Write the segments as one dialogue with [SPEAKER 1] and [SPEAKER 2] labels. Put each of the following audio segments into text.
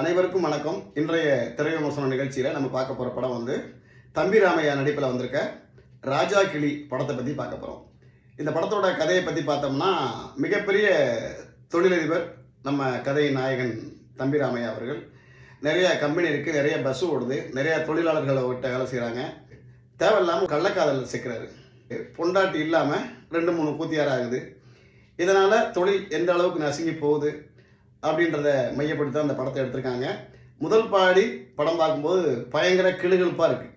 [SPEAKER 1] அனைவருக்கும் வணக்கம். இன்றைய திரை விமர்சன நிகழ்ச்சியில் நம்ம பார்க்க போகிற படம் வந்து தம்பி ராமையா நடிப்பில் வந்திருக்க ராஜா கிளி படத்தை பற்றி பார்க்க போகிறோம் இந்த படத்தோட கதையை பற்றி பார்த்தோம்னா மிகப்பெரிய தொழிலதிபர் நம்ம கதை நாயகன் தம்பி ராமையா அவர்கள். நிறைய கம்பெனி இருக்குது நிறைய பஸ் ஓடுது நிறைய தொழிலாளர்களை விட்ட வேலை செய்கிறாங்க தேவையில்லாமல் கள்ளக்காதல் சிக்கிறாரு. பொண்டாட்டி இல்லாமல் ரெண்டு மூணு கூத்தியாராகுது இதனால் தொழில் எந்த அளவுக்கு நசுங்கி போகுது? அப்படின்றத மையப்படுத்தி தான் அந்த படத்தை எடுத்திருக்காங்க. முதல் பாடி படம் பார்க்கும்போது பயங்கர கிளுகிழுப்பாக இருக்குது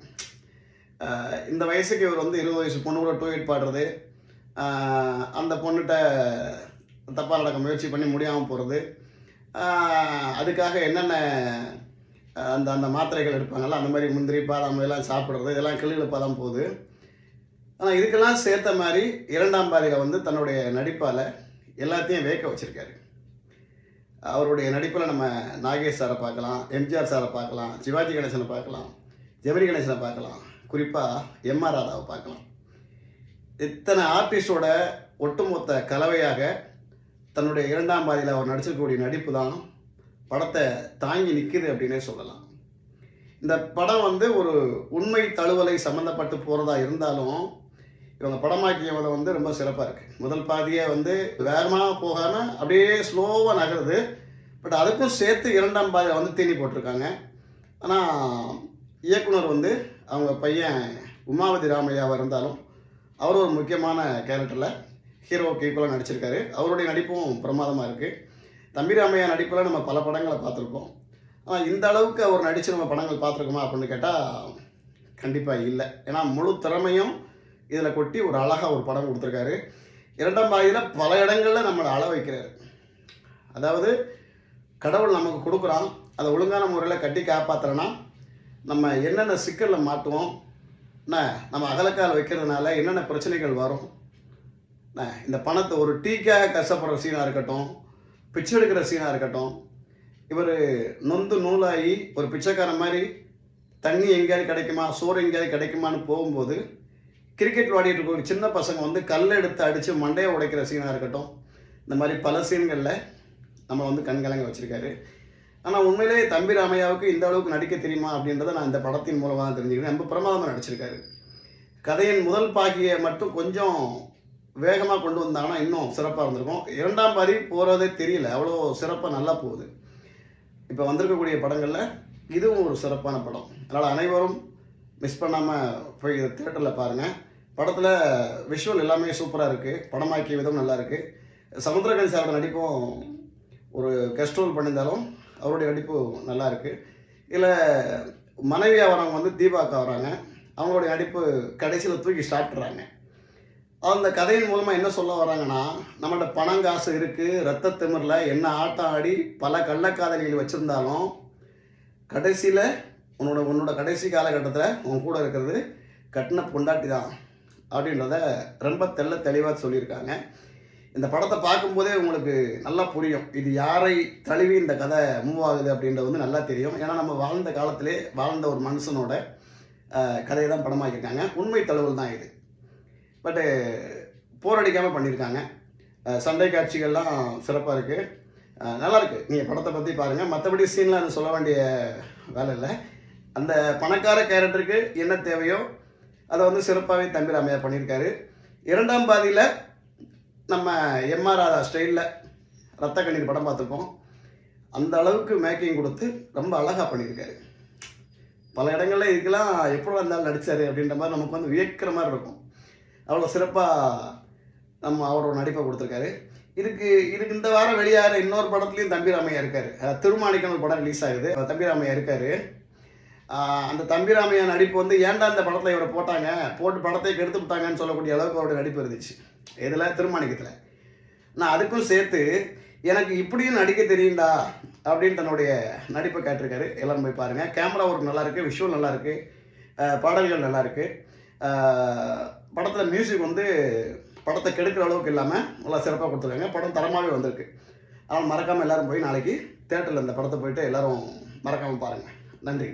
[SPEAKER 1] இந்த வயசுக்கு இவர் வந்து இருபது வயசு பொண்ணு கூட டூயட் பாடுறது. அந்த பொண்ணுகிட்ட தப்பாக நடக்க முயற்சி பண்ணி முடியாமல் போகிறது அதுக்காக என்னென்ன அந்த அந்த மாத்திரைகள் எடுப்பாங்கள்ல அந்த மாதிரி முந்திரி பாதாம் எல்லாம் சாப்பிட்றது இதெல்லாம் கிளுகிழுப்பாக தான் போகுது. ஆனால் இதுக்கெல்லாம் சேர்த்த மாதிரி இரண்டாம் பாதியில் வந்து தன்னுடைய நடிப்பால் எல்லாத்தையும் வேக்க வச்சுருக்காரு. அவருடைய நடிப்பில் நம்ம நாகேஷ் சாரை பார்க்கலாம் எம்ஜிஆர் சாரை பார்க்கலாம் சிவாஜி கணேசனை பார்க்கலாம் ஜெமினி கணேசனை பார்க்கலாம். குறிப்பாக எம்ஆர் ராதாவை பார்க்கலாம். இத்தனை ஆர்டிஸ்டோட ஒட்டுமொத்த கலவையாக தன்னுடைய இரண்டாம் பாதியில் அவர் நடிச்சிருக்கக்கூடிய நடிப்பு தான் படத்தை தாங்கி நிற்குது அப்படின்னே சொல்லலாம். இந்த படம் வந்து ஒரு உண்மை தழுவலை சம்மந்தப்பட்டு போகிறதா இருந்தாலும் இவங்க படமாக்கியவதை வந்து ரொம்ப சிறப்பாக இருக்குது முதல் பாதியே வந்து வேகமாக போகாமல் அப்படியே ஸ்லோவாக நகருது. பட் அதுக்கும் சேர்த்து இரண்டாம் பாதியை வந்து தீனி போட்டிருக்காங்க. ஆனால் இயக்குனர் வந்து அவங்க பையன் உமாவதி ராமையாவாக இருந்தாலும் அவர் ஒரு முக்கியமான கேரக்டரில் ஹீரோவுக்கு ஈக்குவலாக நடிச்சிருக்காரு. அவருடைய நடிப்பும் பிரமாதமாக இருக்குது தம்பி ராமையா நடிப்பில் நம்ம பல படங்களை பார்த்துருக்கோம். ஆனால் இந்த அளவுக்கு அவர் நடித்து நம்ம படங்கள் பார்த்துருக்கோமா அப்படின்னு கேட்டால் கண்டிப்பாக இல்லை. ஏன்னா முழு திறமையும் இதில் கொட்டி ஒரு அழகாக ஒரு படம் கொடுத்துருக்காரு. இரண்டாம் பாதியில் பல இடங்களில் நம்மளை அள வைக்கிறாரு. அதாவது கடவுள் நமக்கு கொடுக்குறான். அதை ஒழுங்கான முறையில் கட்டி காப்பாற்றுறேன்னா நம்ம என்னென்ன சிக்கலில் மாட்டுவோம் என்ன நம்ம அகலக்கால் வைக்கிறதுனால என்னென்ன பிரச்சனைகள் வரும் என்ன இந்த பணத்தை ஒரு டீக்காக கஷ்டப்படுற சீனாக இருக்கட்டும் பிச்சை எடுக்கிற சீனாக இருக்கட்டும் இவர் நொந்து நூலாகி ஒரு பிச்சைக்காரன் மாதிரி தண்ணி எங்கேயாவது கிடைக்குமா சோறு எங்கேயாவது கிடைக்குமான்னு போகும்போது கிரிக்கெட் விளையாடிட்டு இருக்கவங்க சின்ன பசங்க வந்து கல் எடுத்து அடித்து மண்டையை உடைக்கிற சீனாக இருக்கட்டும். இந்த மாதிரி பல சீன்களில் நம்ம வந்து கண்கலங்க வச்சுருக்காரு. ஆனால் உண்மையிலேயே தம்பி ராமையாவுக்கு இந்த அளவுக்கு நடிக்க தெரியுமா அப்படின்றத நான் இந்த படத்தின் மூலமாக தான் தெரிஞ்சுக்கிறேன். ரொம்ப பிரமாதமாக நடிச்சிருக்காரு. கதையின் முதல் பாகியை மட்டும் கொஞ்சம் வேகமாக கொண்டு வந்தாங்கன்னா இன்னும் சிறப்பாக இருந்திருக்கும். இரண்டாம் பாதி போகிறதே தெரியல. அவ்வளோ சிறப்பாக நல்லா போகுது. இப்போ வந்திருக்கக்கூடிய படங்களில் இதுவும் ஒரு சிறப்பான படம். அதனால் அனைவரும் மிஸ் பண்ணாமல் போய் தேட்டரில் பாருங்கள் படத்தில் விஷுவல் எல்லாமே சூப்பராக இருக்குது படமாக்கிய விதம் நல்லா இருக்குது சமுத்திரகன் சாரோட நடிப்பும் ஒரு கெஸ்ட் ரோல் பண்ணியிருந்தாலும் அவருடைய நடிப்பு நல்லா இருக்குது இதில் மனைவியாக வரவங்க வந்து தீபாக்கா வராங்க அவங்களுடைய நடிப்பு கடைசியில் தூக்கி சாப்பிட்றாங்க அந்த கதையின் மூலமாக என்ன சொல்ல வராங்கன்னா நம்மள்ட்ட பணம் காசு இருக்குது ரத்த திமிரில் என்ன ஆட்டம் ஆடி பல கள்ளக்காதலிகள் வச்சுருந்தாலும் கடைசியில் உன்னோட உன்னோட கடைசி காலகட்டத்தில் உன் கூட இருக்கிறது கட்டின பொண்டாட்டி தான் அப்படின்றத ரொம்ப தெள்ள தெளிவாக சொல்லியிருக்காங்க. இந்த படத்தை பார்க்கும்போதே உங்களுக்கு நல்லா புரியும். இது யாரை தழுவி இந்த கதை மூவ் ஆகுது அப்படின்றது வந்து நல்லா தெரியும். ஏன்னா நம்ம வாழ்ந்த காலத்திலே வாழ்ந்த ஒரு மனுஷனோட கதையை தான் படமாக்கியிருக்காங்க. உண்மை தழுவல் தான் இது. பட்டு போரடிக்காமல் பண்ணியிருக்காங்க. சண்டை காட்சிகள்லாம் சிறப்பாக இருக்குது நல்லாருக்கு நீங்கள் படத்தை பற்றி பாருங்கள் மற்றபடி சீன்லாம் அது சொல்ல வேண்டிய வேலை இல்லை. அந்த பணக்கார கேரக்டருக்கு என்ன தேவையோ அதை வந்து சிறப்பாகவே தம்பி ராமையா பண்ணியிருக்காரு. இரண்டாம் பாதியில் நம்ம எம்ஆர் ராதா ஸ்டைலில் ரத்த கண்ணீர் படம் பார்த்துருப்போம். அந்த அளவுக்கு மேக்கிங் கொடுத்து ரொம்ப அழகாக பண்ணியிருக்காரு. பல இடங்களில் இதுக்கெல்லாம் எப்படி வந்தாலும் நடித்தார் அப்படின்ற மாதிரி நமக்கு வந்து வியக்கிற மாதிரி இருக்கும். அவ்வளோ சிறப்பாக நம்ம அவரோட நடிப்பை கொடுத்துருக்காரு. இதுக்கு இதுக்கு இந்த வாரம் வெளியாகிற இன்னொரு படத்துலையும் தம்பி ராமையா இருக்கார் திருமாணிக்கன் படம் ரிலீஸ் ஆகுது. அவர் தம்பி ராமையா இருக்கார். அந்த தம்பிராமையா நடிப்பு வந்து ஏன்டா இந்த படத்தில் இவரை போட்டாங்க? போட்டு படத்தை கெடுத்து விட்டாங்கன்னு சொல்லக்கூடிய அளவுக்கு அவருடைய நடிப்பு இருந்துச்சு. இதில் திருமாணிக்கத்தில். நான் அதுக்கும் சேர்த்து எனக்கு இப்படியும் நடிக்க தெரியும்டா அப்படின்னு தன்னுடைய நடிப்பை காட்டிருக்காரு எல்லாரும் போய் பாருங்கள் கேமரா ஒர்க் நல்லாயிருக்கு விஷுவல் நல்லாயிருக்கு பாடல்கள் நல்லா இருக்குது படத்தில் மியூசிக் வந்து படத்தை கெடுக்கிற அளவுக்கு இல்லாமல் நல்லா சிறப்பாக கொடுத்துருக்காங்க. படம் தரமாகவே வந்திருக்கு. அதனால் மறக்காமல் எல்லோரும் போய் நாளைக்கு தேட்டரில் இந்த படத்தை போயிட்டு எல்லாரும் மறக்காமல் பாருங்கள் நன்றி.